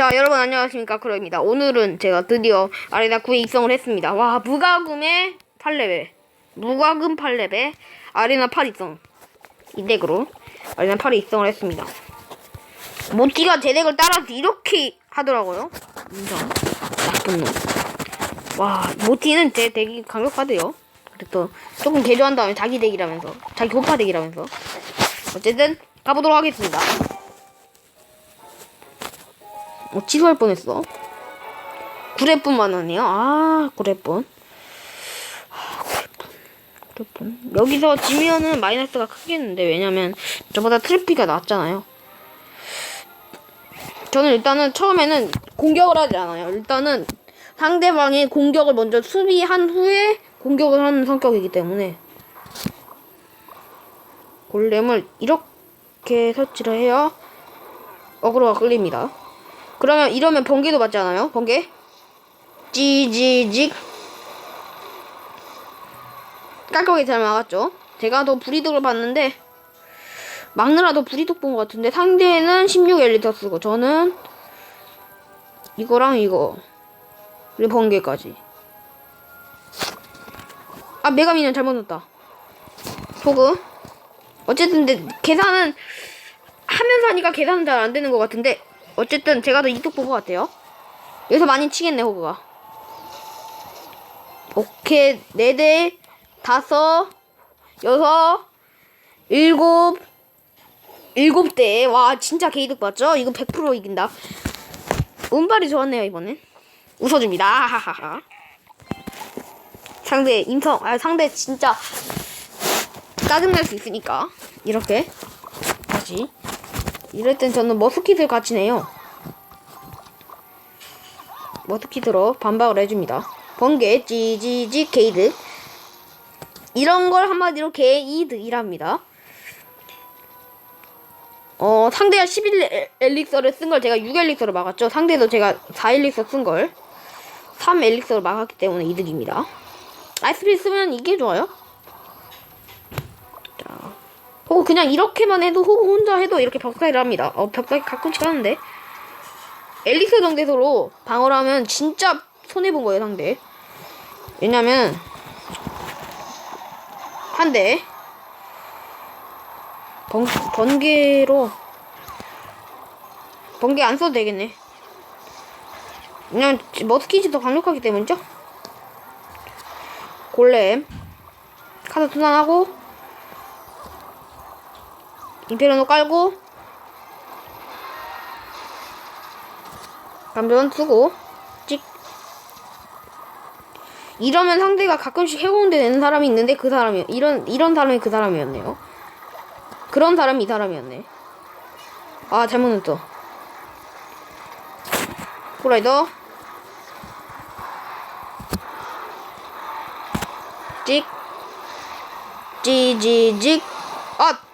자 여러분 안녕하십니까? 크로입니다. 오늘은 제가 드디어 아레나 9에 입성을 했습니다. 와 무과금의 8레벨. 무과금 8레벨 아레나 8 입성. 이 덱으로 아레나 8에 입성을 했습니다. 모티가 제 덱을 따라서 이렇게 하더라고요. 인정. 나쁜 놈와 모티는 제 덱이 강력하대요. 그래서 조금 개조한 다음에 자기 덱이라면서 자기 고파 덱이라면서. 어쨌든 가보도록 하겠습니다 어, 취소할 뻔했어. 9렙뿐만 원이요? 아, 9렙뿐. 아, 9렙뿐. 9렙뿐. 여기서 지면은 마이너스가 크겠는데, 왜냐면 저보다 트래피가 낮잖아요. 저는 일단은 처음에는 공격을 하지 않아요. 일단은 상대방이 공격을 먼저 수비한 후에 공격을 하는 성격이기 때문에 골렘을 이렇게 설치를 해야 어그로가 끌립니다. 그러면 이러면 번개도 맞지 않아요? 번개? 찌지직 깔끔하게 잘 막았죠? 제가 더 불이득을 봤는데 막느라 더 불이득 본것 같은데 상대는 16 엘리터 쓰고 저는 이거랑 이거 그리고 번개까지 아 메가미는 잘못 넣었다 포그 어쨌든 계산은 하면서 하니까 계산은 잘 안 되는 것 같은데 어쨌든 제가 더 이득 본 것 같아요. 여기서 많이 치겠네 호그가. 오케이 네 대, 다섯, 여섯, 일곱, 일곱 대. 와 진짜 개이득 봤죠? 이거 100% 이긴다. 운발이 좋았네요 이번엔. 웃어줍니다. 하하하. 상대 인성, 아 상대 진짜 짜증날 수 있으니까 이렇게 다시. 이럴 땐 저는 머스킷을 같이 내요. 머스킷으로 반박을 해줍니다. 번개, 찌지직, 게이드. 이런 걸 한마디로 게이드이랍니다. 어, 상대가 11 엘릭서를 쓴 걸 제가 6 엘릭서로 막았죠. 상대도 제가 4 엘릭서 쓴 걸 3 엘릭서로 막았기 때문에 이득입니다. 아이스피 쓰면 이게 좋아요. 혹은 그냥 이렇게만 해도 혹은 혼자 해도 이렇게 벽사기를 합니다. 어, 벽사기 가끔씩 하는데. 엘릭스 정대소로 방어를 하면 진짜 손해 본 거예요, 상대. 왜냐면, 한 대. 번, 번개로. 번개 안 써도 되겠네. 왜냐면, 머스키지 더 강력하기 때문이죠? 골렘. 카드 투난하고, 임페리온도 깔고 감전 쓰고 찍 이러면 상대가 가끔씩 해오는데 되는 사람이 있는데 그 사람이 이런 이런 사람이 그 사람이었네요. 그런 사람이 이 사람이었네. 아 잘못 넣었어. 호라이더 찍 찌지직 아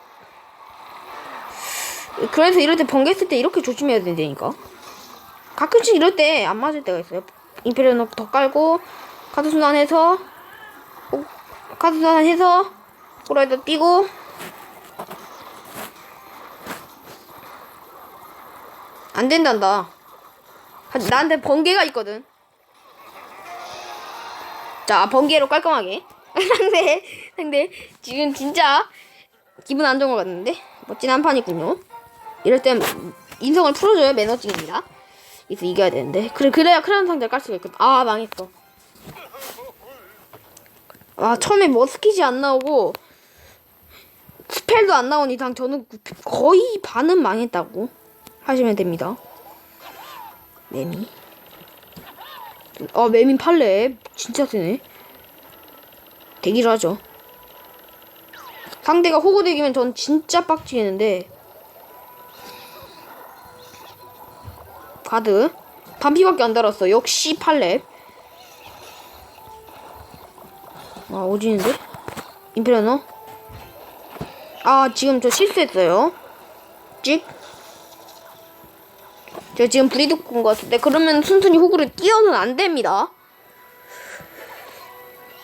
그래서 이럴 때 번개 쓸때 이렇게 조심해야 된다니까. 가끔씩 이럴 때 안 맞을 때가 있어요. 임페리언 더 깔고 카드 순환해서 어, 카드 순환해서 호라이더 뛰고 안 된단다. 나한테 번개가 있거든. 자, 번개로 깔끔하게. 상대, 상대, 지금 진짜 기분 안 좋은 것 같는데? 멋진 한 판이군요. 이럴 땐 인성을 풀어줘야 매너직입니다. 그래서 이겨야 되는데. 그래, 그래야 크라운 상자를 깔 수가 있거든. 아, 망했어. 아, 처음에 머스킷이 안 나오고, 스펠도 안 나온 이상 저는 거의 반은 망했다고 하시면 됩니다. 매미. 아, 매미 팔레. 진짜 세네. 대기를 하죠. 상대가 호구덱이면 전 진짜 빡치겠는데 가드. 반피밖에 안 달았어. 역시 팔렙. 아 오지는데? 임페리너 아 지금 저 실수했어요. 찍. 제가 지금 브리드 본것 같은데. 그러면 순순히 호구를 띄어는 안 됩니다.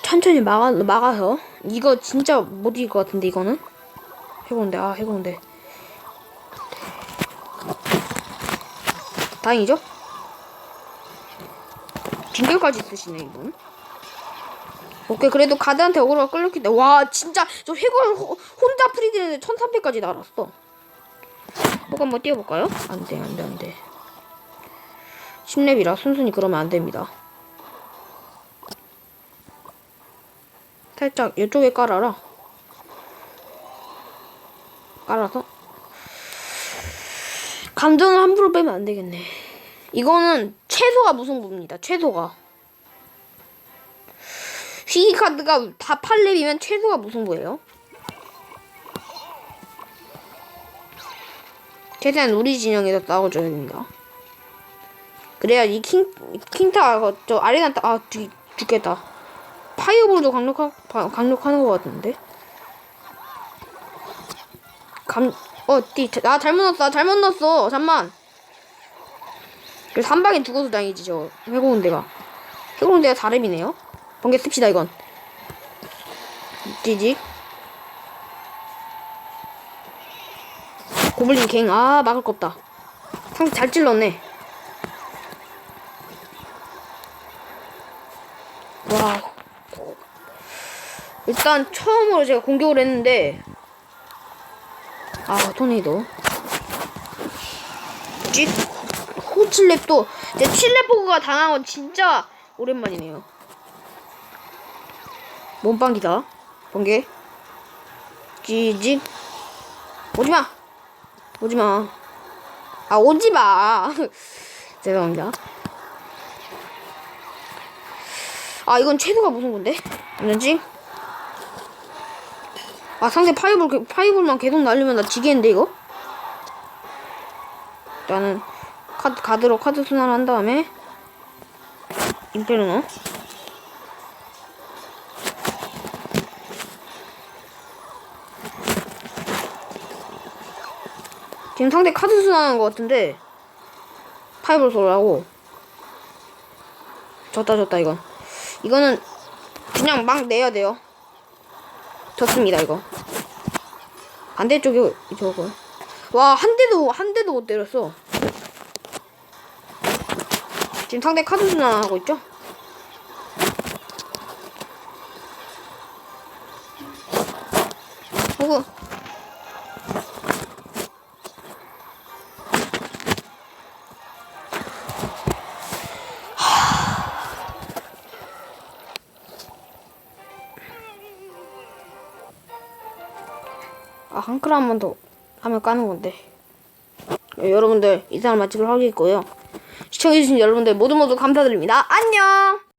천천히 막아, 막아서. 이거 진짜 못 이길 것 같은데 이거는? 해보는데 아 해보는데 다행이죠? 징결까지 쓰시네 이분. 오케이 그래도 가드한테 어그로가 끌렸기 때문에 와 진짜 저 해골 호- 혼자 프리드는데 1300까지 날았어. 뭐가 한번 뛰어볼까요? 안돼 안돼 안돼. 10렙이라 순순히 그러면 안 됩니다. 살짝 이쪽에 깔아라. 깔아서 감정을 함부로 빼면 안 되겠네. 이거는 최소가 무승부입니다. 최소가. 휘기 카드가 다 8렙이면 최소가 무승부예요. 최대한 우리 진영에서 싸워줘야 됩니다. 그래야 이 킹, 킹타가 저 아레나 따, 아, 죽, 죽겠다. 파이어볼도 강력하, 바- 강력하는 것 같은데? 감, 어, 띠, 나 잘못 넣었어, 나 잘못 넣었어. 잠만. 그래서 한 방에 죽어서 다행이지, 저, 해고운 데가. 해고운 데가 4렙이네요? 번개 씁시다, 이건. 찌직. 고블린 갱, 아, 막을 거 없다. 상대 잘 찔렀네. 와. 일단 처음으로 제가 공격을 했는데 아 토네이도. 찌 호칠랩도 제 칠레포그가 당한 건 진짜 오랜만이네요. 몸빵기다. 번개. 찌직. 오지마. 오지마. 아 오지마. 죄송합니다. 아 이건 최소가 무슨 건데? 뭐지? 아 상대 파이볼 게- 파이볼만 계속 날리면 나 지겠는데 이거? 일단은 카드 가드로 카드 순환을 한 다음에 임페르노. 지금 상대 카드 순환하는 것 같은데 파이볼 소리하고. 졌다 졌다 이건. 이거는 그냥 막 내야 돼요. 졌습니다 이거 반대쪽에 저거. 와 한 대도 한 대도 못 때렸어. 지금 상대 카드 순환하고 있죠? 호구 아, 한클한번더 하면 까는 건데. 네, 여러분들, 이상한 맛집을 하겠고요. 시청해주신 여러분들 모두 모두 감사드립니다. 안녕!